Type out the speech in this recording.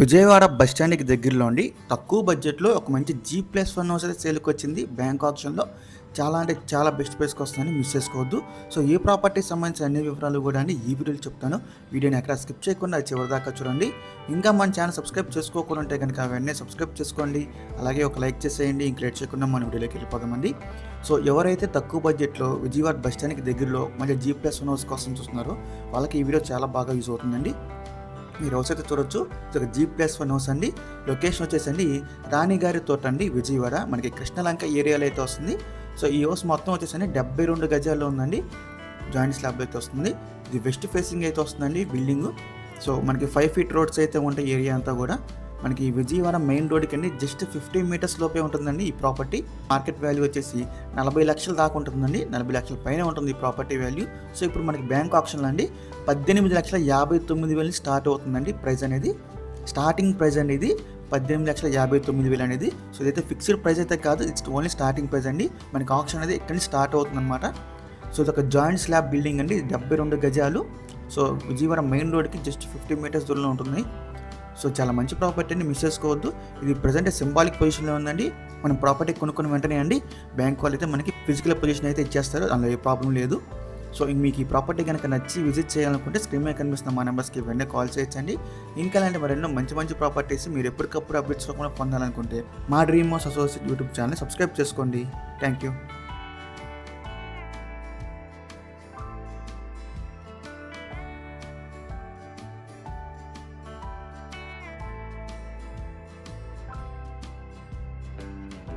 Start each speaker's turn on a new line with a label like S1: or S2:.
S1: Vijayawada bus స్టాండ్కి దగ్గరలో ఉండి తక్కువ బడ్జెట్లో ఒక మంచి జీ ప్లస్ వన్ హౌస్ అయితే సేల్కి వచ్చింది. బ్యాంక్ ఆప్షన్లో చాలా అంటే చాలా బెస్ట్ ప్లేస్కి వస్తుందని మిస్ చేసుకోవద్దు. సో ఈ ప్రాపర్టీకి సంబంధించిన అన్ని వివరాలు కూడా అండి ఈ వీడియోలో చెప్తాను. వీడియోని ఎక్కడ స్కిప్ చేయకుండా చివరి దాకా చూడండి. ఇంకా మన ఛానల్ సబ్స్క్రైబ్ చేసుకోకుండా ఉంటే కనుక అవన్నీ సబ్స్క్రైబ్ చేసుకోండి. అలాగే ఒక లైక్ చేసేయండి. ఇంక లేట్ చేయకుండా మన వీడియోలోకి వెళ్ళిపోదామండి. సో ఎవరైతే తక్కువ బడ్జెట్లో విజయవాడ బస్ స్టాండ్కి దగ్గరలో మంచి జీ ప్లస్ వన్ హౌస్ కోసం చూస్తున్నారో వాళ్ళకి ఈ వీడియో చాలా బాగా యూజ్ అవుతుందండి. మీరు హౌస్ అయితే చూడొచ్చు. ఇది ఒక జీ ప్లస్ వన్ హౌస్ అండి. లొకేషన్ వచ్చేసండి రాణిగారి తోట అండి విజయవాడ. మనకి కృష్ణలంక ఏరియాలో అయితే వస్తుంది. సో ఈ హౌస్ మొత్తం వచ్చేసండి డెబ్బై రెండు గజాల్లో ఉందండి. జాయింట్ స్లాబ్ అయితే వస్తుంది. ఇది వెస్ట్ ఫేసింగ్ అయితే వస్తుందండి బిల్డింగ్ సో మనకి ఫైవ్ ఫీట్ రోడ్స్ అయితే ఉంటాయి ఏరియా అంతా కూడా. మనకి విజయవాడ మెయిన్ రోడ్కి అండి జస్ట్ ఫిఫ్టీ మీటర్స్ లోపే ఉంటుందండి ఈ ప్రాపర్టీ. మార్కెట్ వాల్యూ వచ్చేసి నలభై లక్షల దాకా ఉంటుందండి నలభై లక్షల పైన ఉంటుంది ఈ ప్రాపర్టీ వాల్యూ. సో ఇప్పుడు మనకి బ్యాంక్ ఆప్షన్లో అండి పద్దెనిమిది లక్షల యాభై తొమ్మిది వేలు స్టార్ట్ అవుతుందండి ప్రైస్ అనేది. స్టార్టింగ్ ప్రైస్ అనేది పద్దెనిమిది లక్షల యాభై తొమ్మిది వేలు అనేది. సో ఇదైతే ఫిక్స్డ్ ప్రైస్ అయితే కాదు ఇట్స్ ఓన్లీ స్టార్టింగ్ ప్రైస్ అండి. మనకి ఆప్షన్ అనేది ఇక్కడ నుంచి స్టార్ట్ అవుతుంది అనమాట సో ఇది ఒక జాయింట్ స్లాబ్ బిల్డింగ్ అండి డెబ్బై రెండు గజాలు. సో విజయవాడ మెయిన్ రోడ్కి జస్ట్ ఫిఫ్టీ మీటర్స్ దూరంలో ఉంటుంది. సో చాలా మంచి ప్రాపర్టీని మిస్ చేసుకోవద్దు. ఇది ప్రజెంట్ సింబాలిక్ పొజిషన్లో ఉందండి. మనం ప్రాపర్టీ కొనుక్కున్న వెంటనే అండి బ్యాంక్ వాళ్ళు అయితే మనకి ఫిజికల్ పొజిషన్ అయితే ఇచ్చేస్తారు. అందులో ఏ ప్రాబ్లం లేదు. సో మీకు ఈ ప్రాపర్టీ కనుక నచ్చి విజిట్ చేయాలనుకుంటే స్క్రీన్ మీద కనిపిస్తున్న మా నెంబర్స్కి వెంటనే కాల్ చేయొచ్చండి. ఇంకా అలాంటి మరెన్నో మంచి మంచి ప్రాపర్టీస్ మీరు ఎప్పటికప్పుడు అప్డేట్స్ కూడా పొందాలనుకుంటే మా dream house associate YouTube channel subscribe చేసుకోండి. Thank you